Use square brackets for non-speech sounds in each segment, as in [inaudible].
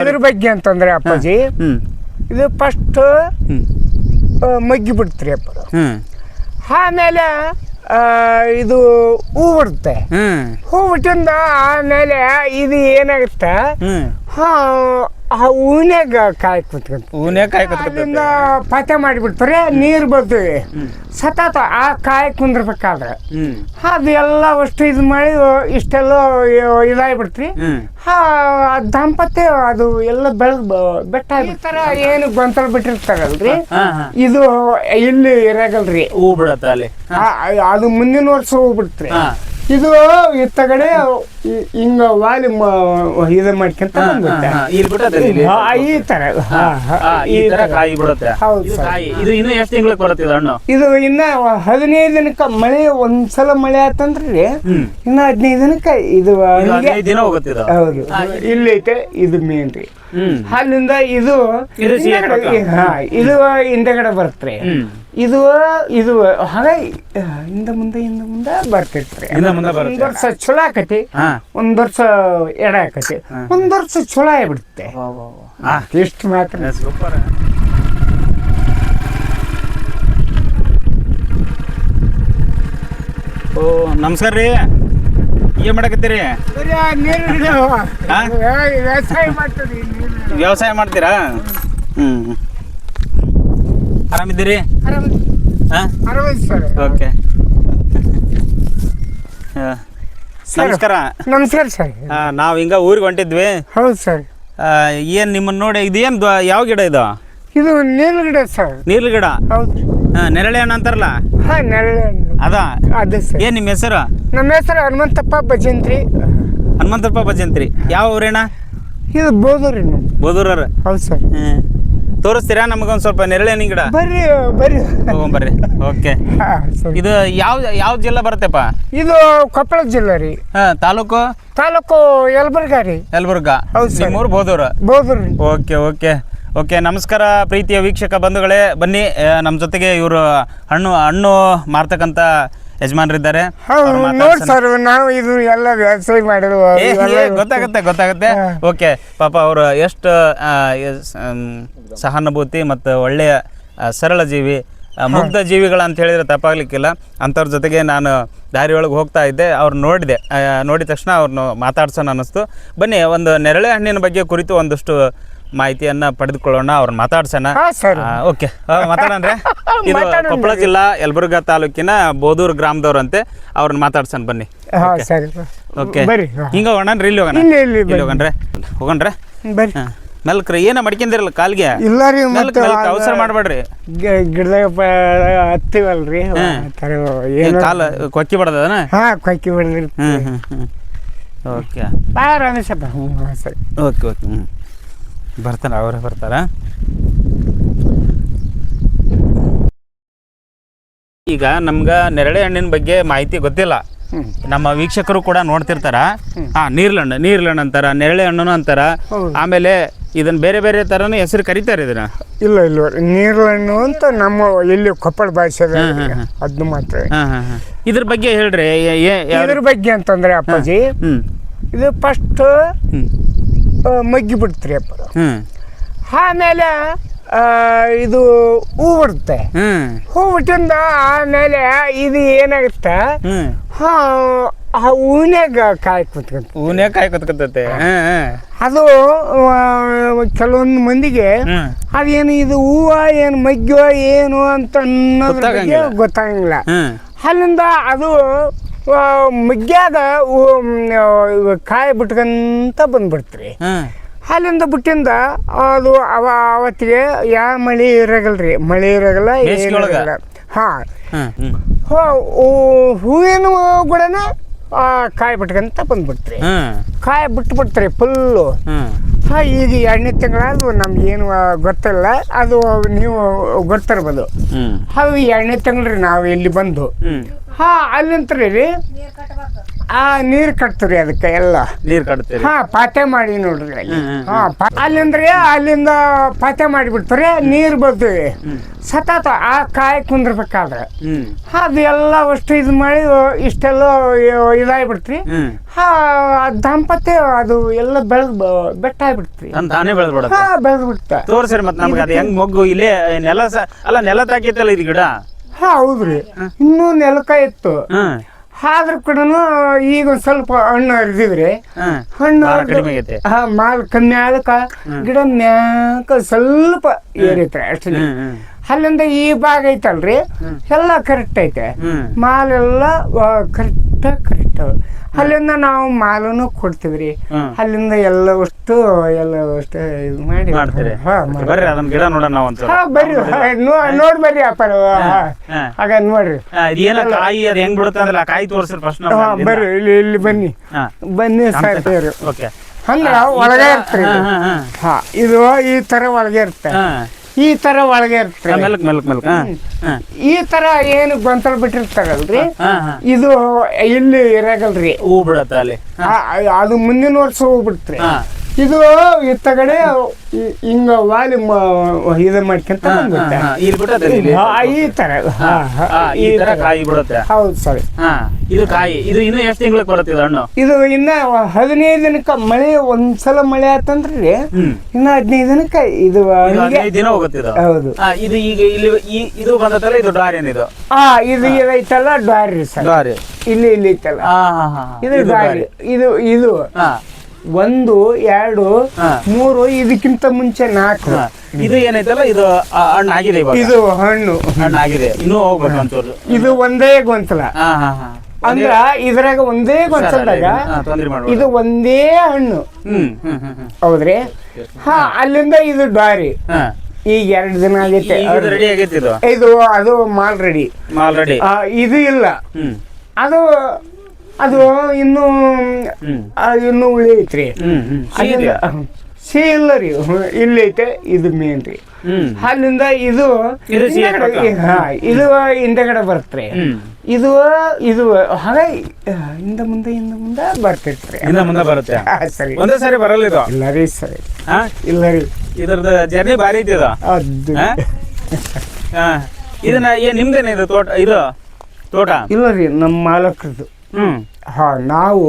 ಇದ್ರ ಬಗ್ಗೆ ಅಂತಂದ್ರೆ ಅಪ್ಪಾಜಿ ಹ್ಮ್. ಇದು ಫಸ್ಟ್ ಹ್ಮ್. ಮಗ್ಗಿ ಬಿಡ್ತ್ರಿ ಅಪ್ಪ ಹ್ಮ್. ಆಮೇಲೆ ಆ, ಇದು ಹೂ ಬಿಡುತ್ತೆ ಹ್ಮ್. ಹೂ ಬಿಟ್ಟಿಂದ ಆಮೇಲೆ ಇದು ಏನಾಗುತ್ತೆ? ಹ್ಮ್. ಹಾ ಆ ಹೂನ್ಯಾಗ ಕಾಯಿ ಕುತ್ಕೊಂತ ಊನ್ಯಾಗ ಕಾಯಿ ಅಲ್ಲಿಂದ ಪತೆ ಮಾಡಿಬಿಡ್ತಾರೆ ನೀರು ಬರ್ತೀವಿ ಸತತ ಆ ಕಾಯಿ ಕುಂದ್ರಬೇಕಾದ್ರೆ ಹ್ಮ್. ಅದು ಎಲ್ಲ ಅಷ್ಟು ಇದು ಮಾಡಿ ಇಷ್ಟೆಲ್ಲ ಇದಾಗ್ಬಿಡ್ತ್ರಿ ಹ್ಮ್. ಹಾ ಅದ್ ದಾಂಪತ್ಯ ಅದು ಎಲ್ಲ ಬೆಳೆದ್ ಬೆಟ್ಟ ಈ ಏನು ಗೊಂತಲ ಬಿಟ್ಟಿರ್ತಾರಲ್ರಿ? ಹಾ ಹಾ. ಇದು ಇಲ್ಲಿ ಇರಾಗಲ್ರಿ. ಹೂ ಬಿಡತ್ತ ಅಲ್ಲಿ. ಆ- ಅದು ಮುಂದಿನ ವರ್ಷ ಹೋಗ್ಬಿಡ್ತ್ರಿ ಹಾ. ಇದು ಇತ್ತಗಡೆ ಹಿಂಗ ವಾಲಿ ಇದು ಮಾಡ್ಕೊಂತ ಈ ತರ. ಈ ತರ ಕಾಯಿ ಬಿಡುತ್ತೆ. ಹೌದು ಇದು ಸರ್. ಕಾಯಿ ಇದು ಇನ್ನು ಎಷ್ಟು ತಿಂಗಳಿಗೆ ಬರುತ್ತೆ ಹಣ್ಣು? ಇದು ಇನ್ನ ಹದಿನೈದು ದಿನಕ್ಕ ಮಳೆ ಒಂದ್ಸಲ ಮಳೆ ಆತಂದ್ರಿ. ಇನ್ನ ಹದಿನೈದು ದಿನಕ್ಕ ಇದು ದಿನ ಹೋಗುತ್ತೆ ಹೌದು. ಇಲ್ಲೈತೆ ಐತೆ ಇದು ಮೇನ್ ರೀ. ಅಲ್ಲಿಂದ ಇದು ಇದು ಹಿಂದೆಗಡೆ- ಬರುತ್ತೆ. ಇದು ಇದು ಹಾಗೆ ಹಿಂದ ಮುಂದೆ ಹಿಂದ ಮುಂದೆ ಬರ್ತಿರ್ತಾರೆ. ಹಿಂದ ಮುಂದೆ ಬರುತ್ತೆ. ಒಂದ್ ವರ್ಷ ಚಲೋ ಆಕತಿ ಒಂದ್ ವರ್ಷ ಎಡ ಆಕತಿ. ಒಂದ್ ವರ್ಷ ಚಲೋ ಆಗ್ಬಿಡುತ್ತೆ. ಎಷ್ಟು ಮಾತ್ರ. ಓ ನಮಸ್ಕಾರ ರೀ. ಏನ್ ಮಾಡಕತ್ತೀರಿ? ವ್ಯವಸಾಯ ಮಾಡ್ತೀರಾ? ಹ್ಮ್. ಆರಾಮಿದ್ದೀರಿ? ಓಕೆ. ನಮಸ್ಕಾರ. ನಮಸ್ಕಾರ ಸರ್. ನಾವು ಹಿಂಗ ಊರಿಗೆ ಹೊಂಟಿದ್ವಿ. ಹೌದು ಸರ್. ಏನ್ ನಿಮ್ಮನ್ನ ನೋಡಿ ಇದೇನ್ ಏನ್ ಯಾವ ಗಿಡ ಇದು? ಇದು ನೀರು ಗಿಡ ಸರ್. ನೀರ್ ಗಿಡ? ಹೌದು. ನೆರಳೆ ಹಣ್ಣು ಅಂತಾರಲ್ಲ? ಹಾ ನೆರಳೆ ಹಣ್ಣು. ಅದ? ಅದೇ ಸರ್. ಏನ್ ನಿಮ್ಮ ಹೆಸರು? ನಮ್ಮ ಹೆಸರು ಹನುಮಂತಪ್ಪ ಭಜಂತ್ರಿ. ಹನುಮಂತಪ್ಪ ಭಜಂತ್ರಿ. ಯಾವ ಊರೇಣ ಇದು ಬೋದೂರಿ ಬೋದೂರ ಹೌದು ಸರ್. ಹ್ಮ್ ತೋರಿಸ್ತೀರಾ? ನಮಗೊಂದ್ ಸ್ವಲ್ಪ ನೆರಳೆ ಗಿಡ. ಬರ್ರಿ ಬರ್ರಿ. ಹೋಗೊಂಬರ್ರಿ ಓಕೆ ಹಾ, ಸರಿ. ಇದು ಯಾವ ಯಾವ ಜಿಲ್ಲೆ ಬರುತ್ತೆಪ್ಪ? ಇದು ಕೊಪ್ಪಳ ಜಿಲ್ಲೆ ರೀ. ಹಾ ತಾಲೂಕು? ತಾಲೂಕು ಯಲಬುರ್ಗ ರೀ. ಯಲಬುರ್ಗ? ಹೌದು ಸರ್. ನಿಮ್ಮೂರು ಬೋದೂರು? ಬೋದೂರಿ ಓಕೆ ಓಕೆ ಓಕೆ ನಮಸ್ಕಾರ ಪ್ರೀತಿಯ ವೀಕ್ಷಕ ಬಂಧುಗಳೇ. ಬನ್ನಿ ನಮ್ಮ ಜೊತೆಗೆ ಇವರು ಹಣ್ಣು ಹಣ್ಣು ಮಾರ್ತಕ್ಕಂಥ ಯಜಮಾನರಿದ್ದಾರೆ. ಗೊತ್ತಾಗತ್ತೆ ನೋಡಿ ಸರ್ ನಾವು ಇದು ಎಲ್ಲ ವ್ಯವಸಾಯ ಮಾಡಿದ್ವು ಏ, ಗೊತ್ತಾಗುತ್ತೆ ಗೊತ್ತಾಗುತ್ತೆ. ಓಕೆ ಪಾಪ ಅವರು ಎಷ್ಟು ಸಹಾನುಭೂತಿ ಮತ್ತು ಒಳ್ಳೆಯ ಸರಳ ಜೀವಿ ಮುಗ್ಧ ಜೀವಿಗಳ ಅಂತ ಹೇಳಿದ್ರೆ ತಪ್ಪಾಗ್ಲಿಕ್ಕಿಲ್ಲ. ಅಂಥವ್ರ ಜೊತೆಗೆ ನಾನು ದಾರಿ ಒಳಗೆ ಹೋಗ್ತಾ ಇದ್ದೆ ಅವ್ರು ನೋಡಿದೆ ನೋಡಿದ ತಕ್ಷಣ ಅವ್ರನ್ನ ಮಾತಾಡ್ಸೋಣ ಅನ್ನಿಸ್ತು. ಬನ್ನಿ ಒಂದು ನೆರಳೆ ಹಣ್ಣಿನ ಬಗ್ಗೆ ಕುರಿತು ಒಂದಷ್ಟು ಮಾಹಿತಿಯನ್ನ ಪಡೆದುಕೊಳ್ಳೋಣ ಅವ್ರನ್ನ ಮಾತಾಡ್ಸೋಣ. ಓಕೆ. ಮಾತಾಡಂದ್ರೆ [laughs] ಇದು. ಕೊಪ್ಪಳ ಜಿಲ್ಲಾ ಯಲಬುರ್ಗಾ ತಾಲೂಕಿನ ಬೋದೂರ್ ಗ್ರಾಮದವ್ರಂತೆ ಅವ್ರನ್ನ ಮಾತಾಡ್ಸೋಣ ಬನ್ನಿ. ಓಕೆ. ಹಿಂಗ ಹೋಗೋಣ ಇಲ್ಲಿ ಹೋಗೋಣ? ಇಲ್ಲಿ, ಇಲ್ಲಿ ಹೋಗೋಣ್ರೆ ಹೋಗಣ್ರೆ ಮೆಲ್ಕ್ರಿ ಏನ ಮಡ್ಕೊಂಡಿರಲ್ಲ ಕಾಲ್ಗೆ? ಇಲ್ಲ ರೀ ಅವಸರ ಮಾಡಬೇಡ್ರಿ. ಗಿಡದಾಗ ಹತ್ತಿವಲ್ರಿ ಕಾಲ ಕೊಕ್ಕಿ ಬಡದನ ಹಾ ಕೊಕ್ಕಿ ಬಡದ್ರಿ. ಓಕೆ. ಹ್ಞೂ ಸರಿ. ಓಕೆ ಓಕೆ ಹ್ಞೂ ಬರ್ತಾರ ಅವರೇ ಬರ್ತಾರ. ಈಗ ನಮ್ಗೆ ನೆರಳೆ ಹಣ್ಣಿನ ಬಗ್ಗೆ ಮಾಹಿತಿ ಗೊತ್ತಿಲ್ಲ. ನಮ್ಮ ವೀಕ್ಷಕರು ಕೂಡ ನೋಡ್ತಿರ್ತಾರ. ಹಾ ನೀರ್ಲಣ್ಣು ನೀರ್ಲಣ್ಣು ಅಂತಾರ ನೆರಳೆ ಹಣ್ಣು ಅಂತಾರ. ಆಮೇಲೆ ಇದನ್ನ ಬೇರೆ ಬೇರೆ ತರನು ಹೆಸರು ಕರೀತಾರೆ ಇದನ್ನ? ಇಲ್ಲ ಇಲ್ಲ. ನೀರ್ಲಣ್ಣು ಅಂತ ನಮ್ಮ ಇಲ್ಲಿ ಕೊಪ್ಪಳ ಭಾಷೆ ಅದ್ನ ಮಾತ್ರ. ಹಾ ಹಾ ಹಾ. ಇದ್ರ ಬಗ್ಗೆ ಹೇಳ್ರಿ ಇದ್ರ ಬಗ್ಗೆ ಅಂತಂದ್ರೆ ಅಪ್ಪಾಜಿ ಇದು ಫಸ್ಟ್ ಮಗ್ಗಿ ಬಿಡ್ತ್ರಿ ಅಪ್ಪ. ಆಮೇಲೆ ಇದು ಹೂ ಬಿಡುತ್ತೆ. ಹೂ ಬಿಟ್ಟಿಂದ ಆಮೇಲೆ ಇದು ಏನಾಗುತ್ತೆ? ಹಾ ಆ ಹೂನ್ಯಾಗ ಕಾಯಿ ಕುತ್ಕೊಂತ ಹೂನ್ಯಾಗ ಕಾಯಿ ಕೊತ್ಕೊತೈತೆ. ಅದು ಕೆಲವೊಂದು ಮಂದಿಗೆ ಅದೇನು ಇದು ಹೂವ ಏನು ಮಗ್ಗೋ ಏನು ಅಂತ ಅನ್ನೋದ್ರ ಬಗ್ಗೆ. ಗೊತ್ತಾಗಂಗಿಲ್ಲ. ಅಲ್ಲಿಂದ ಅದು ಆ, ಮಗ್ಗ್ಯಾಗ ಹೂ- ಮ್, ಕಾಯಿ ಬಿಟ್ಕಂತ ಬಂದ್ಬಿಡ್ತ್ರಿ. ಅಲ್ಲಿಂದ ಬಿಟ್ಟಿಂದ ಅದು ಅವ ಅವತ್ತಿಗೆ ಯಾವ ಮಳೆ ಇರಗಲ್ರಿ ಮಳೆ ಇರಗಲ್ಲ ಹಾ. ಹಾಂ ಹೂವಿನ ಗುಡನ ಕಾಯಿ ಬಿಟ್ಕಂತ ಬಂದ್ಬಿಡ್ತ್ರಿ. ಕಾಯಿ ಬಿಟ್ಟು ಬಿಡ್ತಾರೆ ಫುಲ್ಲು ಹಾಂ ಈಗ ಎರಡನೇ ತಿಂಗಳಾದ್ರು ನಮ್ಗೇನು ಏನು ಗೊತ್ತಿಲ್ಲ. ಅದು ನೀವು ಗೊತ್ತಿರ್ಬೋದು. ಹ್ಮ್. ಅದು ಎರಡನೇ ತಿಂಗಳು ರೀ ನಾವು ಇಲ್ಲಿ ಬಂದು. ಹಾ ಹಾಂ ಅಲ್ಲಿಂತ್ರಿ. ರೀ ಆ ನೀರ್ ಕಟ್ತೀರಿ ಅದಕ್ಕೆ ಎಲ್ಲ. ನೀರ್ ಕಟ್ತೀರಿ. ಹಾ ಪಾತೆ ಮಾಡಿ ನೋಡ್ರಿ ಅಲ್ಲಿ. ಹಾ ಪಾ- ಅಲ್ಲಿಂದ್ರೆ ಅಲ್ಲಿಂದ ಪಾತೆ ಮಾಡಿಬಿಡ್ತಾರೆ ನೀರ್ ಬರ್ತೀವಿ. ಸತತ ಆ ಕಾಯಿ ಕುಂದ್ರಬೇಕಾದ್ರೆ. ಹ್ಮ್. ಅದು ಎಲ್ಲ ಅಷ್ಟು ಇದು ಮಾಡಿ ಇಷ್ಟೆಲ್ಲ ಇದಾಗ್ಬಿಡ್ತ್ರಿ ಹ್ಮ್. ಹಾ ಆ ದಾಂಪತ್ಯ ಅದು ಎಲ್ಲ ಬೆಳೆದ್ ಬೆಟ್ಟ ಆಗ್ಬಿಡ್ತ್ರಿ ತನ್ ತಾನೇ ಬೆಳೆದ್ ಬಿಡತ್ತೆ. ಹಾ ಬೆಳೆದ್ ಬಿಡ್ತ ತೋರ್ಸ್ರಿ ಮತ್ ನಮ್ಗೆ ಅದು ಹೆಂಗ್ ಮೊಗ್ಗು ಇಲ್ಲೇ ನೆಲ ಸ ಅಲ್ಲ ನೆಲ ತಾಕಿತ್ತಲ್ಲ ಇದು ಗಿಡ? ಹಾ ಹೌದ್ರಿ. ಇನ್ನೂ ನೆಲಕ ಇತ್ತು. ಹ್ಮ್ ಆದ್ರೂ ಕೂಡ ಈಗ ಒಂದ್ ಸ್ವಲ್ಪ ಹಣ್ಣು ಹರಿದಿವ್ರಿ ಹಣ್ಣು ಹಾ ಮಾಲ್ ಕಮ್ಮಿ ಆದಕ್ಕ ಗಿಡ ಮ್ಯಾಕ ಸ್ವಲ್ಪ ಏರಿತ್ರಿ ಅಷ್ಟೇ. ಅಲ್ಲಿಂದ ಈ ಭಾಗ ಐತಲ್ರಿ? ಎಲ್ಲ ಕರೆಕ್ಟ್ ಐತೆ. ಮಾಲೆಲ್ಲ ಕರೆಕ್ಟ್ ಕರೆಕ್ಟ್ ಅಲ್ಲಿಂದ ನಾವು ಮಾಲನ್ನು ಕೊಡ್ತೀವ್ರಿ. ಹ್ಮ್. ಅಲ್ಲಿಂದ ಎಲ್ಲ ಅಷ್ಟು ಎಲ್ಲ ಅಷ್ಟು ಇದು ಮಾಡಿ. ಮಾಡ್ತೀರಿ. ಹಾ ಅದನ್ನ ಗಿಡ ನೋಡೋಣ ಬರ್ರಿ. ನೋಡ್ ಬರ್ರಿ ಅಪ್ಪಾರ ಹಾಗ ನೋಡ್ರಿ. ಕಾಯಿ ಅದು ಹೆಂಗ್ ಬಿಡುತ್ತೆ ಅಂದ್ರೆ ಕಾಯಿ ತೋರಿಸ್ರಿ ಫಸ್ಟ್ ಬರ್ರಿ ಇಲ್ಲಿ ಇಲ್ಲಿ ಬನ್ನಿ. ಬನ್ನಿ ಸಾಯ್ತೀವ್ರಿ ಓಕೆ. ಅಂದ್ರ ಒಳಗೆ ಇರ್ತೀರಿ. ಹಾ ಇದು ಈ ತರ ಒಳಗೆ ಇರುತ್ತೆ. ಈ ತರ ಒಳಗೆ ಇರುತ್ತೆ ಮೆಲ್ಕ್ ಮೆಲ್ಕ್ ಮೆಲ್ಕ್. ಹಾ ಹಾ. ಈ ತರ ಏನು ಗೊಂತಲ್ ಬಿಟ್ಟಿರ್ತಾರಲ್ರಿ? ಹಾ ಹಾ ಇದು ಇಲ್ಲಿ ಇರಾಗಲ್ರಿ? ಹೂ ಬಿಡತ್ತೆ ಅಲ್ಲಿ. ಆ- ಅದು ಮುಂದಿನ ವರ್ಷ ಹೋಗ್ಬಿಡ್ತ್ರಿ ಹಾ. ಇದು ಇತ್ತಗಡೆ ಕಡೆ ಹಿಂಗ ವಾಲಿ ಇದನ್ನ ಇದು ಮಾಡ್ಕೊಂತ ಈ ತರ ಈ ತರ ಕಾಯಿ ಬಿಡುತ್ತೆ. ಹೌದು ಸರಿ. ಇದು ಕಾಯಿ ಇದು ಇನ್ನು ಎಷ್ಟು ತಿಂಗಳಿಗೆ ಬರುತ್ತೆ ಹಣ್ಣು? ಇದು ಇನ್ನ ಹದಿನೈದು ದಿನಕ್ಕ ಮಳೆ ಒಂದ್ಸಲ ಮಳೆ ಆತಂದ್ರಿ ಇನ್ನ ಹದಿನೈದು ದಿನಕ್ಕ ಇದು ದಿನ ಹೋಗುತ್ತೆ ಹೌದು. ಇದು ಈಗ ಇಲ್ಲಿ ಇದು ಬಂದತ್ತಲ್ಲ ಇದು ಡಾರಿನ್ ಇದು? ಹಾ ಇದು ಇದೈತಲ್ಲ ಡಾರಿ ಸರ್. ಡಾರಿ ಇಲ್ಲಿ ಇಲ್ಲಿ ಇತ್ತಲ್ಲ ಇದು ಡಾರಿ ಇದು ಇದು. ಒಂದು ಎರಡು. ಮೂರು ಇದಕ್ಕಿಂತ ಮುಂಚೆ ನಾಲ್ಕು. ಇದು ಏನೈತಲ್ಲ ಇದು ಹಣ್ಣು ಆಗಿದೆ ಇದು ಹಣ್ಣು. ಹಣ್ಣು ಆಗಿದೆ ಇನ್ನೂ ಹೋಗ್ಬೇಕು ಇದು ಒಂದೇ ಗೊಂಚಲ. ಅಂದ್ರ ಇದ್ರಾಗ ಒಂದೇ ಗೊಂಚಲದಾಗ ಇದು. ಒಂದೇ ಹಣ್ಣು. ಹೌದ್ರಿ? ಹಾ ಅಲ್ಲಿಂದ ಇದು ಡಾರಿ ಈಗ ಎರಡು ದಿನ ಆಗೈತೆ. ಇದು ರೆಡಿ ಮಾಲ್ ಅದು ಮಾಲ್ ರೆಡಿ ಇದು ಇಲ್ಲ. ಅದು ಅದು ಇನ್ನು ಆ, ಇನ್ನು ಉಳಿ ಐತ್ರಿ. ಸಿಹಿ ಸಿ ಇಲ್ಲ ರೀ. ಹ್ಮ್, ಇಲ್ಲಿ ಐತೆ ಇದು ಮೇನ್ ರೀ. ಹ್ಮ್. ಅಲ್ಲಿಂದ ಇದು ಇದು ಸಿಹಿ ಹಿಂದಗಡೆ- ಪಕ್ಕ. ಹಾ ಇದು ಹಿಂದಗಡೆ ಹ್ಮ್. ಇದು ಇದು ಹಾಗೆ ಆ, ಹಿಂದ ಮುಂದೆ ಹಿಂದ ಮುಂದೆ ಬರ್ತಿರ್ತ್ರಿ. ಇನ್ನ ಮುಂದೆ ಬರುತ್ತೆ? ಹಾ, ಸರಿ. ಒಂದೇ ಸಾರಿ ಬರಲ್ಲ ಇದು? ಇಲ್ಲ ರೀ ಸರಿ. ಹಾ? ಇಲ್ಲ ರೀ. ಇದ್ರದ್ದು ಜರ್ನಿ ಭಾರಿ ಐತಿ ಇದು? ಅದು. ಹಾ? ಹಾ. ಇದನ್ನ ಏನ್ ನಿಮ್ದೇನೆ ಇದು ತೋಟ ಇದು? ತೋಟ? ಇಲ್ಲ ರೀ ನಮ್ಮ ಮಾಲಕರದು ಹ್ಮ್ ಹಾ ನಾವು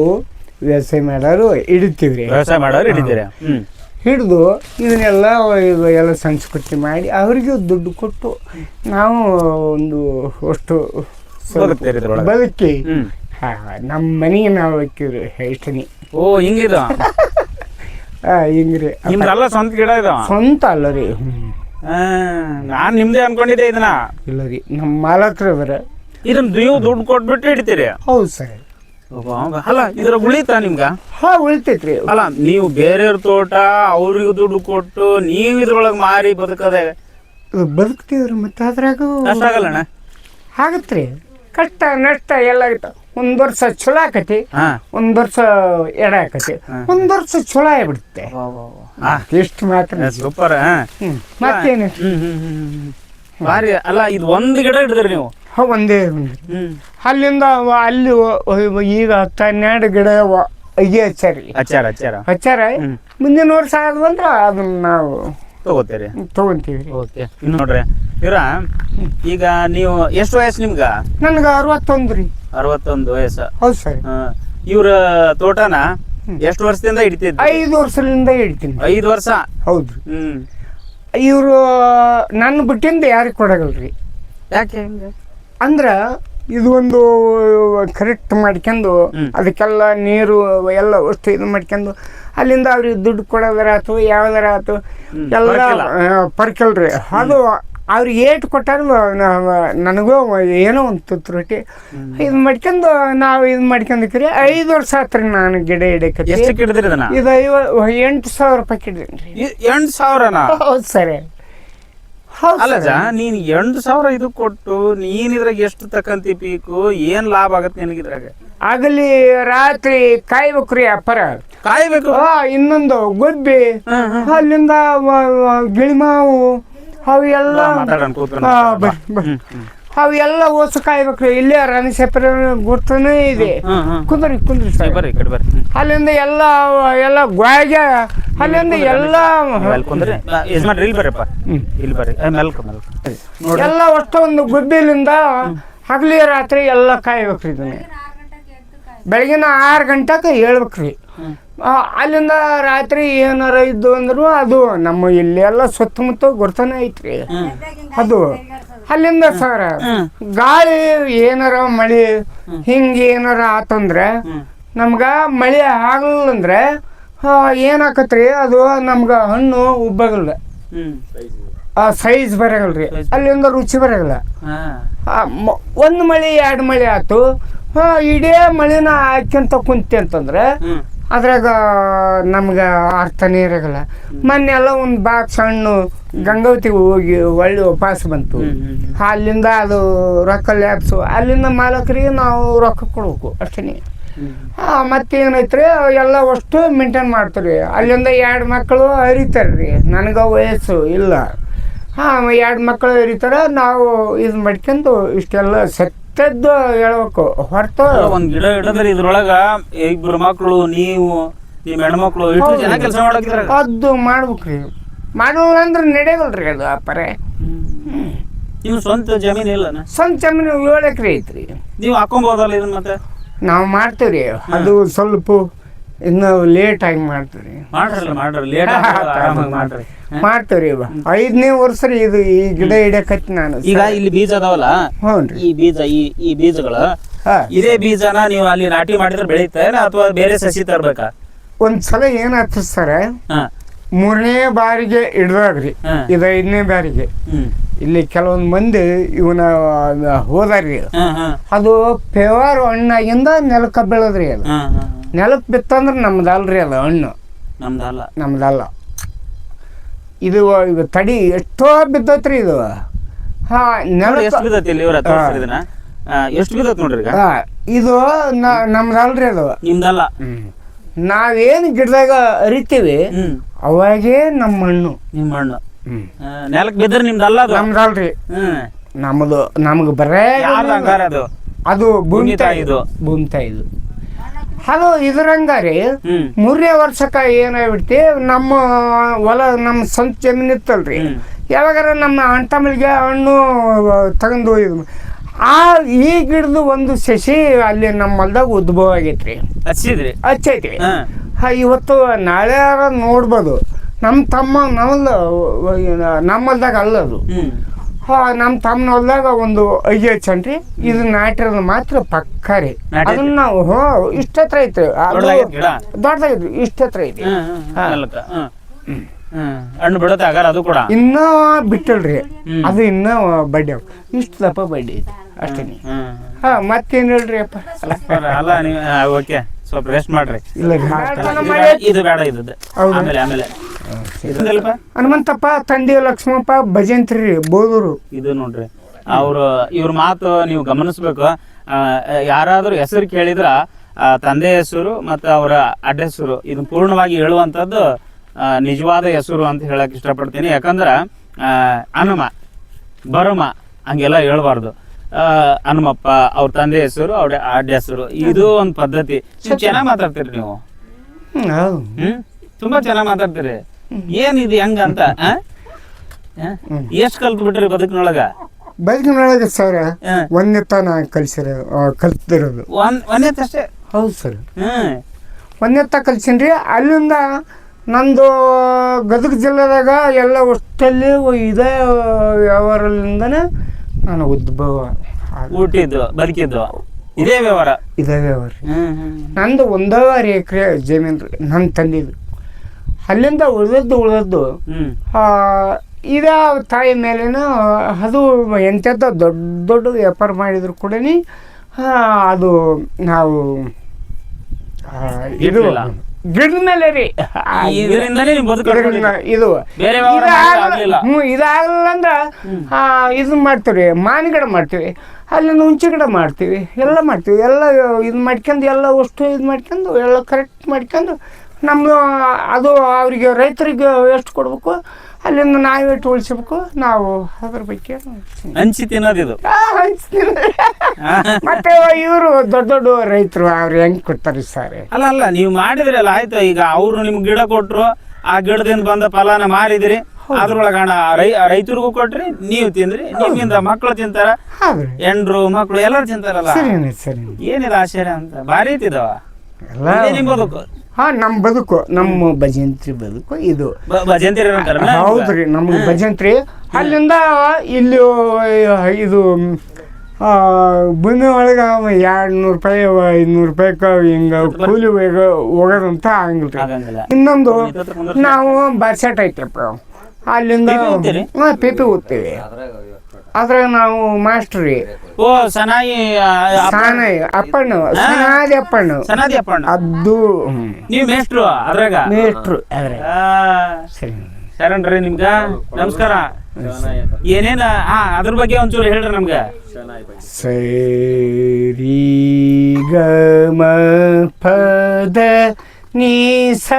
ವ್ಯವಸಾಯ ಮಾಡೋರು ಹಿಡಿತೀವ್ರಿ. ವ್ಯವಸಾಯ ಮಾಡೋರು ಹಿಡಿತೀರಿ? ಹ್ಮ್. ಹಿಡಿದು ಇದನ್ನೆಲ್ಲ ಇದು ಎಲ್ಲ ಸಂಸ್ಕೃತಿ ಮಾಡಿ ಅವರಿಗೆ ದುಡ್ಡು ಕೊಟ್ಟು ನಾವು ಒಂದು ಅಷ್ಟು. ಬದುಕಿ. ಹಾ ನಮ್ಮ ಮನೆಗೆ ನಾವು ಹಾಕಿದ್ರು ಹೇಳ್ತೀನಿ ಓ ಹಿಂಗಿದ [laughs] ಹಾ ಹಿಂಗ್ರಿ. ನಿಮ್ದಲ್ಲ ಸ್ವಂತ ಗಿಡ ಇದು ಸ್ವಂತ ಅಲ್ಲ ರೀ. ನಾನು ನಿಮ್ದೇ ಅನ್ಕೊಂಡಿದ್ದೆ ಇದನ್ನ. ಇಲ್ಲ ರೀ ನಮ್ಮ ಮಾಲಕರು ಇದನ್ನ ನೀವು ದುಡ್ಡು ಕೊಟ್ಬಿಟ್ಟು ಹಿಡಿತೀರಿ. ಹೌದು ಸರ್. ಅಲ್ಲ ಇದ್ರ ಉಳಿತಾ ನಿಮ್ಗ? ಹಾ ಉಳಿತೈತ್ರಿ. ಅಲ್ಲ ನೀವು ಬೇರೆಯವ್ರ ತೋಟ ಅವ್ರಿಗೂ ದುಡ್ಡು ಕೊಟ್ಟು ನೀವು ಇದ್ರೊಳಗೆ ಮಾರಿ ಬದುಕದೆ. ಬದುಕ್ತೀವ್ರಿ ಮತ್ತೆ ಅದ್ರಾಗ ಕಷ್ಟ ಆಗಲ್ಲಣ್ಣ? ಆಗತ್ರಿ. ಕಷ್ಟ ನಷ್ಟ ಎಲ್ಲ ಒಂದ್ ವರ್ಷ ಚಲೋ ಆಕತಿ ಹಾ. ಒಂದ್ ವರ್ಷ ಎಡ ಆಕತಿ. ಒಂದ್ ವರ್ಷ ಚಲೋ ಆಗ್ಬಿಡುತ್ತೆ ಇಷ್ಟು ಮಾತ್ರ. ಸೂಪರ್ ಮತ್ತೇನು. ಭಾರಿ ಅಲ್ಲ ಇದು ಒಂದು ಗಿಡ ಹಿಡಿದ್ರಿ ನೀವು. ಒಂದೇ. ಅಲ್ಲಿಂದ ಅಲ್ಲಿ ಈಗ ಹತ್ತು ಹನ್ನೆರಡು ಗಿಡ ಅಗಿ ಹಚ್ಚಾರಿ ಹಚ್ಚಾರ ಹಚ್ಚಾರ ಹಚ್ಚಾರ. ಮುಂದಿನ ವರ್ಷ ಆದ್ವಂದ್ರ ಅದನ್ನ ನಾವು ತಗೋತೀರಿ. ತಗೊಂತೀವಿ ಓಕೆ. ನೋಡ್ರಿ. ಇವ್ರ ಈಗ ನೀವು ಎಷ್ಟು ವಯಸ್ಸು ನಿಮ್ಗ? ನನ್ಗ ಅರವತ್ತೊಂದು ರೀ. ಅರವತ್ತೊಂದು ವಯಸ್ಸು. ಹೌದು ಸರ್. ಇವ್ರ ತೋಟನ ಎಷ್ಟು ವರ್ಷದಿಂದ ಹಿಡಿತೀನಿ ಐದು ವರ್ಷದಿಂದ ಹಿಡಿತೀನಿ ಐದು ವರ್ಷ? ಹೌದು. ಹ್ಮ್. ಇವರು ನನ್ನ ಬಿಟ್ಟಿಂದ ಯಾರಿಗೆ ಕೊಡಗಲ್ರಿ ಯಾಕೆ? ಅಂದ್ರ ಇದು ಒಂದು ಕರೆಕ್ಟ್ ಮಾಡ್ಕೊಂಡು. ಅದಕ್ಕೆಲ್ಲ ನೀರು ಎಲ್ಲ ಅಷ್ಟು ಇದು ಮಾಡ್ಕೊಂಡು ಅಲ್ಲಿಂದ ಅವ್ರಿಗೆ ದುಡ್ಡು ಕೊಡೋದರ ಆತು ಯಾವ್ದಾರ ಆತು ಎಲ್ಲ ಪರ್ಕಲ್ರಿ. ಅದು ಅವ್ರಿಗೆ ಏಟ್ ಕೊಟ್ಟಾರ ನನಗೂ ಏನೋ ಒಂದು ತುತ್ತು ರೊಟ್ಟಿ. ಇದು ಮಾಡ್ಕೊಂಡು ನಾವು ಇದು ಮಾಡ್ಕೊಂಡಿಕ್ರಿ ಐದು ವರ್ಷ ಆತ್ರಿ ನಾನು ಗಿಡ ಇಡಕ್ಕೆ ಇದು ಐವ ಎಂಟು ಸಾವಿರ ರೂಪಾಯಿ ಕಿಡ್ರಿ ಎಂಟು ಸಾವಿರನಾ? ಹೌದು ಸರಿ. ಹೌದು ಅಲ್ಲ ಸರ್. ನೀನ್ ಎಂಟು ಸಾವಿರ ಇದು ಕೊಟ್ಟು ನೀನ್ ಇದ್ರಾಗ ಎಷ್ಟು ತಕ್ಕಂತಿ ಪೀಕು ಏನ್ ಲಾಭ ಆಗತ್ತೆ ನಿನಗಿದ್ರಾಗ ಆಗಲಿ ರಾತ್ರಿ ಕಾಯ್ಬೇಕ್ರಿ ಅಪ್ಪರ ಕಾಯ್ಬೇಕು ಆ ಇನ್ನೊಂದು ಗುಬ್ಬಿ. ಅಲ್ಲಿಂದ ವ- ವ- ಗಿಳಿಮಾವು ಅವು ಎಲ್ಲ ಬಾ, ಮಾತಾಡೋಣ ಕೂತ್ಕೊಂಡು ಆ, ಬರ್ರಿ, ಬರ್ರಿ. ಹ್ಮ್, ಹ್ಮ್. ಅವು ಎಲ್ಲ ಓಸು ಇಲ್ಲಿ ಇಲ್ಲೇ ಸೇಪರ ಗುರ್ತನೇ ಇದೆ. ಕುಂದ್ರಿ ಕುಂದ್ರಿ ಸರ್. ಬರ್ರಿ ಈ ಕಡೆ ಬರ್ರಿ. ಹ್ಮ್. ಅಲ್ಲಿಂದ ಎಲ್ಲ ಎಲ್ಲ ಗ್ವಾಗ ಅಲ್ಲಿಂದ ಎಲ್ಲ ಎಲ್ಲ ಕುಂದ್ರಿ. ಯಜಮಾನ್ರಿ ಇಲ್ಲಿ ಬರ್ರಿಪ್ಪ. ಇಲ್ಲಿ ಬರ್ರಿ. ಏ, ಮೆಲ್ಕ ಮೆಲ್ಕ ನೋಡ್ರಿ. ಎಲ್ಲ ಅಷ್ಟೊಂದು ಗುಬ್ಬಿಲಿಂದ ಹಗಲಿ ರಾತ್ರಿ ಎಲ್ಲ ಕಾಯ್ಬೇಕ್ರಿ ಇದನ್ನ. ಬೆಳಗಿನ ಆರು ಗಂಟೆಗೆ ಹೇಳ್ಬೇಕ್ರಿ. ಅಲ್ಲಿಂದ ರಾತ್ರಿ ಏನಾರ ಇದ್ದು ಅಂದ್ರು ಅದು ನಮ್ಮ ಇಲ್ಲೆಲ್ಲ ಸುತ್ತಮುತ್ತ ಗುರ್ತನೇ ಐತ್ರಿ. ಅದು ಅಲ್ಲಿಂದ ಸರ್ ಗಾಳಿ ಏನಾರ ಮಳೆ ಹಿಂಗ ಏನಾರ ಆತಂದ್ರೆ. ನಮ್ಗ ಮಳೆ ಆಗಲ್ಲ ಅಂದ್ರೆ ಏನಾಕತ್ರಿ ಅದು ನಮ್ಗ ಹಣ್ಣು ಉಬ್ಬಗಲ್ಲ ಸೈಜ್ ಬರಗಲ್ರಿ. ಅಲ್ಲಿಂದ ರುಚಿ ಬರಗಲ್ಲ. ಒಂದು ಮಳೆ ಎರಡು ಮಳೆ ಆಯ್ತು ಹಾ ಇಡೀ ಮಳೆನ ಹಾಕ್ಯಂತ ಕುಂತಿ ಅಂತಂದ್ರೆ ಅದ್ರಾಗ ನಮ್ಗೆ ಅರ್ಥನೇ ಇರಗಲ್ಲ. ಮೊನ್ನೆ ಎಲ್ಲ ಒಂದು ಬಾಕ್ ಸಣ್ಣ ಗಂಗಾವತಿ ಹೋಗಿ ಒಳ್ಳೆ ವಾಪಸ್ ಬಂತು. ಅಲ್ಲಿಂದ ಅದು ರೊಕ್ಕ ಲ್ಯಾಬ್ಸು. ಅಲ್ಲಿಂದ ಮಾಲಕರಿಗೆ ನಾವು ರೊಕ್ಕ ಕೊಡ್ಬೇಕು ಅಷ್ಟೇ ಮತ್ತೇನೈತ್ರಿ ಎಲ್ಲ ಅಷ್ಟು ಮೇಂಟೈನ್ ಮಾಡ್ತೀರಿ. ಅಲ್ಲಿಂದ ಎರಡು ಮಕ್ಕಳು ಹರಿತಾರೆ ರೀ ನನಗೆ ವಯಸ್ಸು ಇಲ್ಲ. ಹಾಂ ಎರಡು ಮಕ್ಕಳು ಹರಿತಾರೆ ನಾವು ಇದು ಮಾಡ್ಕೊಂಡು ಇಷ್ಟೆಲ್ಲ ಸತ್ಯದ್ದು ಹೇಳ್ಬೇಕು. ಹೊರತು ಒಂದ್ ಗಿಡ ಇಡದ್ರಿ ಇದ್ರೊಳಗ ಇಬ್ರು ಮಕ್ಳು ನೀವು ನಿಮ್ ಹೆಣ್ಮಕ್ಳು ಇಷ್ಟು ಜನ ಕೆಲಸ ಮಾಡಕ್ಕಿದ್ರ ಅದು ಮಾಡ್ಬೇಕ್ರಿ. ಮಾಡಲ್ಲ ಅಂದ್ರೆ ನಡೆಯಲ್ರಿ ಅದು ಅಪ್ಪರೆ ನೀವು ಸ್ವಂತ ಜಮೀನ್ ಇಲ್ಲ ಸ್ವಂತ ಜಮೀನು ಏಳು ಎಕರೆ ಐತ್ರಿ. ನೀವು ಹಾಕೊಂಬೋದಲ್ಲ ಇದನ್ನ ಮತ್ತೆ? ನಾವು ಮಾಡ್ತೀವಿ ಅದು ಸ್ವಲ್ಪ ಇನ್ನು ಲೇಟ್ ಆಗಿ ಮಾಡ್ತೀವಿ ಮಾಡ್ರಲ್ಲ ಮಾಡ್ರಿ [laughs] ಲೇಟ್ ಆರಾಮಾಗಿ ಮಾಡ್ರಿ. ಮಾಡ್ತೀವ್ರಿ ಇವ. ಐದನೇ ವರ್ಷ ರೀ ಇದು ಈ ಗಿಡ ಹಿಡಿಯಕತ್ತಿ ನಾನು. ಈಗ ಇಲ್ಲಿ ಬೀಜ ಅದಾವಲ್ಲ? ಹ್ಞೂ ಈ ಬೀಜ ಈ ಈ ಬೀಜಗಳು ಇದೇ ಬೀಜನ ನೀವು ಅಲ್ಲಿ ನಾಟಿ ಮಾಡಿದ್ರೆ ಬೆಳೀತಾರೆ ಅಥವಾ ಬೇರೆ ಸಸಿ ತರ್ಬೇಕಾ? ಒಂದ್ಸಲ ಸಲ ಸರ್? ಮೂರನೇ ಬಾರಿಗೆ ಹಿಡ್ದಾಗ್ರಿ. ಇದು ಐದನೇ ಬಾರಿಗೆ. ಇಲ್ಲಿ ಕೆಲವೊಂದು ಮಂದಿ ಇವನ ಹೋದಾರ್ರಿ ಅದು ಫೇವರ್ ಹಣ್ಣಾಗಿಂದ ನೆಲಕ್ಕ ಬೆಳದ್ರಿ ಅದು. ನೆಲಕ್ಕೆ ಬಿತ್ತಂದ್ರೆ ನಮ್ದಲ್ರಿ ಅದು ಹಣ್ಣು. ನಮ್ದಲ್ಲ. ನಮ್ದಲ್ಲ. ಇದು ಈಗ ತಡಿ ಎಷ್ಟೋ ಬಿದ್ದತ್ರಿ ಇದು. ಹಾ ನೆಲ ಎಷ್ಟು ಬಿದ್ದತಿ ನೋಡ್ರಿ ಇದು ನಮ್ದಲ್ರಿ ಅದು. ನಿಮ್ದಲ್ಲ. ನಾವೇನು ಗಿಡದಾಗ ಅರಿತೀವಿ ಅವಾಗೇ ನಮ್ಮ ಹಣ್ಣು ನಿಮ್ಮ ಮಣ್ಣು. ನೆಲಕ್ಕೆ ನೆಲಕ್ ಬಿದ್ರೆ ನಿಮ್ದಲ್ಲ ಅದು? ನಮ್ದಲ್ರಿ ಹ್ಮ್. ನಮ್ದು ನಮ್ಗೆ ಬರೇ ಯಾವ್ದು ಹಂಗಾರ ಅದು? ಅದು ಭೂಮಿ ತಾಯಿ ಇದು. ಭೂಮಿ ತಾಯಿದು ಅದು ಇದ್ರಂಗಾರಿ ಹ್ಮ್. ಮೂರನೇ ವರ್ಷಕ್ಕ ಏನಾಗ್ಬಿಡ್ತಿ ನಮ್ಮ ಹೊಲ ನಮ್ಮ ಸಂತ ಜಮೀನ್ ಇತ್ತಲ್ರಿ. ಯಾವಾಗಾರ ನಮ್ಮ ಅಂಟಮಲ್ಗೆ ಹಣ್ಣು ತಗೊಂಡು ಆ ಈ ಗಿಡದ ಒಂದು ಸಸಿ ಅಲ್ಲಿ ನಮ್ಮ ಹೊಲ್ದಾಗ ಉದ್ಭವ ಆಗೈತ್ರಿ. ಹಚ್ಚಿದ್ರಿ? ಹಚ್ಚೈತಿ ಹಾ. ಇವತ್ತು ನಾಳೆ ನೋಡ್ಬೋದು. ನಮ್ಮ ತಮ್ಮ ನಮ್ಮದು ನಮ್ಮ ಹೊಲ್ದಾಗ ಅಲ್ಲದು ಅದು. ಹಾ ನಮ್ಮ ತಮ್ಮನ ಹೊಲ್ದಾಗ ಒಂದು ಐದು ಹಚ್ಚನ್ರಿ ಇದು ನಾಟಿರೋದು ಮಾತ್ರ ಪಕ್ಕ ರೀ. ಅದನ್ನ ನಾವು ಹೋ ಇಷ್ಟತ್ರ ಐತ್ರಿ. ಇಷ್ಟತ್ರ? ದೊಡ್ಡದಾಗೈತ್ರಿ ಇಷ್ಟ ಹತ್ರ ಐತಿ ಹಣ್ಣು ಬಿಡುತ್ತೆ ಆಗಾರ ಅದು ಕೂಡ. ಇನ್ನ ಬಿಟ್ಟಲ್ರಿ. ಅದು ಇನ್ನ ಬಡ್ಡಿ ಇಷ್ಟು ದಪ್ಪ ಬಡ್ಡಿ ಐತಿ ಅಷ್ಟೇ ಹಾ ಮತ್ತೇನ್ ಹೇಳ್ರಿ ಅಪ್ಪ. ಅಲ್ಲ ನೀವು ಓಕೆ. ಸ್ವಲ್ಪ ರೆಸ್ಟ್ ಮಾಡ್ರಿ. ಇಲ್ಲ ಇದು ಬೇಡ, ಇದ್ದದ್ದು ಆಮೇಲೆ ಆಮೇಲೆ? ಹನುಮಂತಪ್ಪ ತಂದೆ ಲಕ್ಷ್ಮಪ್ಪ ಭಜಂತ್ರಿ ಬೋದೂರು. ಇದು ನೋಡ್ರಿ ಅವ್ರು ಇವ್ರ ಮಾತು ನೀವು ಗಮನಿಸ್ಬೇಕು. ಆ, ಯಾರಾದ್ರೂ ಹೆಸರು ಕೇಳಿದ್ರ ತಂದೆ ಹೆಸರು ಮತ್ತು ಅವರ ಅಡ್ರೆಸ್ ಇದನ್ನ ಇದು ಪೂರ್ಣವಾಗಿ ಹೇಳುವಂಥದ್ದು ಆ, ನಿಜವಾದ ಹೆಸರು ಅಂತ ಹೇಳಕ್ಕೆ ಇಷ್ಟಪಡ್ತೀನಿ. ಯಾಕಂದ್ರೆ ಅಹ್ ಹನುಮ ಬರಮ ಹಂಗೆಲ್ಲ ಹೇಳ್ಬಾರ್ದು. ಹನುಮಪ್ಪ ಅವ್ರ ತಂದೆ ಹೆಸರು ಅವ್ರ ಅಡ್ಡ ಹೆಸರು ಇದು ಒಂದು ಪದ್ಧತಿ. ನೀವು ಚೆನ್ನಾಗಿ ಮಾತಾಡ್ತೀರಿ ನೀವು. ಹ್ಮ್, ತುಂಬಾ ಚೆನ್ನಾಗಿ ಮಾತಾಡ್ತೀರಿ. ಏನ್ ಇದು ಹೆಂಗ ಅಂತ ಎಷ್ಟ್ ಕಲ್ತ್ ಬಿಟ್ರಿ ಬದುಕಿನೊಳಗ? ಬದುಕಿನೊಳಗೆ ಸರ್. ಒಂದೇ ತನ ಕಲಿಸಿರೋ ಕಲ್ತಿರೋದು. ಒಂದ್ ಒಂದೇ ಅಷ್ಟೇ? ಹೌದು ಸರ್. ಹ್ಮ್. ಒಂದೆತ್ತ ಕಲ್ಸಿನ್ರಿ ಅಲ್ಲಿಂದ ನಂದು ಗದಗ ಜಿಲ್ಲೆದಾಗ ಎಲ್ಲ ಹೊಸ್ಟಲ್ಲಿ ಇದೇ ವ್ಯವಹಾರದಿಂದನೇ ನಾನು ಉದ್ಭವ. ಊಟಿದ್ದು ಬದುಕಿದ್ದು. ಇದೇ ವ್ಯವಹಾರ? ಇದೇ ವ್ಯವಹಾರ. ನಂದು ಒಂದೂವರೆ ಎಕರೆ ಜಮೀನು ನನ್ನ ತಂದಿದ್ದು. ಅಲ್ಲಿಂದ ಉಳಿದದ್ದು ಉಳಿದದ್ದು. ಇದೇ ತಾಯಿ ಮೇಲಿನ ಅದು ಎಂತೆಂಥ ದೊಡ್ಡ ದೊಡ್ಡ ವ್ಯಾಪಾರ ಮಾಡಿದ್ರು ಕೂಡ ಅದು ನಾವು ಇದು. ಗಿಡದ ಮೇಲೆ ರೀ ನೀವು ಇದು ಬೇರೆ ವ್ಯವಹಾರ ಇದಾಗಲ್ಲ- ಆಗ್ಲಿಲ್ಲ. ಹ್ಞೂ ಇದಾಗಲ್ಲ ಅಂದ್ರೆ ಆ, ಇದು ಮಾಡ್ತೀವಿ ಮಾವಿನ ಗಿಡ ಮಾಡ್ತೀವಿ. ಅಲ್ಲಿಂದ ಹುಂಚಿ ಗಿಡ ಮಾಡ್ತೀವಿ. ಎಲ್ಲ ಮಾಡ್ತೀವಿ. ಎಲ್ಲ ಇದು ಮಾಡ್ಕೊಂಡು ಎಲ್ಲ ಅಷ್ಟು ಇದು ಮಾಡ್ಕೊಂಡು ಎಲ್ಲ ಕರೆಕ್ಟ್ ಮಾಡ್ಕೊಂಡು ನಮ್ಮದು ಅದು ಅವರಿಗೆ ರೈತರಿಗೆ ಎಷ್ಟು ಕೊಡಬೇಕು ಅಲ್ಲಿಂದ ನಾವೇ ಉಳಿಸ್ಬೇಕು ನಾವು ಅದ್ರ ಬಗ್ಗೆ ಹಂಚಿ ತಿನ್ನೋದಿದು ಆ, ಹಂಚ್ತೀನಿ. ಮತ್ತೆ ಇವರು ದೊಡ್ಡ ದೊಡ್ಡ ರೈತರು ಅವ್ರು ಹೆಂಗ್ ಕೊಡ್ತಾರೆ ಸರ್? ಅಲ್ಲ ಅಲ್ಲ ನೀವು ಮಾಡಿದ್ರಲ್ಲ ಆಯ್ತು. ಈಗ ಅವ್ರು ನಿಮ್ಗೆ ಗಿಡ ಕೊಟ್ರು ಆ ಗಿಡದಿಂದ ಬಂದ ಫಲಾನ ಮಾರಿದ್ರಿ. ಅದ್ರೊಳಗ ಹಣ ರೈ ರೈತರಿಗೂ ಕೊಟ್ರಿ ನೀವು ತಿಂದ್ರಿ. ನಿಮ್ಮಿಂದ ಮಕ್ಕಳು ತಿಂತಾರ. ಹೌದ್ರಿ ಹೆಂಡ್ರು ಮಕ್ಕಳು ಎಲ್ಲರೂ ತಿಂತಾರಲ್ಲ. ಸರಿನೇ ಸರಿ ಏನಿದೆ ಆಶ್ಚರ್ಯ ಅಂತ? ಭಾರಿ ಐತಿದವ. ಎಲ್ಲ ಇದೇ ನಿಮ್ ಬದುಕು. ಹಾ ನಮ್ಮ ಬದುಕು ನಮ್ಮ ಭಜಂತ್ರಿ ಬದುಕು ಇದು. ಹೌದ್ರಿ ನಮ್ಗೆ ಭಜಂತ್ರಿ. ಅಲ್ಲಿಂದ ಇಲ್ಲಿ ಇದು ಬಂದ ಒಳಗ ಎರಡು ನೂರು ರೂಪಾಯಿ ಐನೂರು ರೂಪಾಯಿಗೆ ಹಿಂಗೆ ಕೂಲಿ ಹೋಗ- ಹೋಗೋದಂತ ಆಗಂಗಿಲ್ಲ. ಇನ್ನೊಂದು ನಾವು ಬರ್ಸೆಟ್ ಐತಪ್ಪ ಅಲ್ಲಿಂದ ಪೇಪಿ ಓದ್ತೀವಿ ಅದ್ರಾಗ ನಾವು ಮಾಸ್ಟ್ರಿ. ಓ ಸನಾಯಿ ಸಾನಾಯಿ ಅಪ್ಪಣ್ಣು ಸನಾದಿ ಅಪ್ಪಣ್ಣು. ಸನಾದಿ ಅಪ್ಪಣ್ಣ. ಅದು ನೀವು ಮೇಷ್ಟ್ರು ಅದ್ರಾಗ? ಮೇಟ್ರು ಅದ್ರಾಗ ಸರಿ ಶರಣ್ರಿ ನಿಮ್ಗ. ನಮಸ್ಕಾರ. ಏನೇನ ಹಾ ಅದ್ರ ಬಗ್ಗೆ ಒಂಚೂರು ಹೇಳ್ರಿ ನಮ್ಗ. ಸರಿ ಗ ಮ ಪದ ನೀ ಸ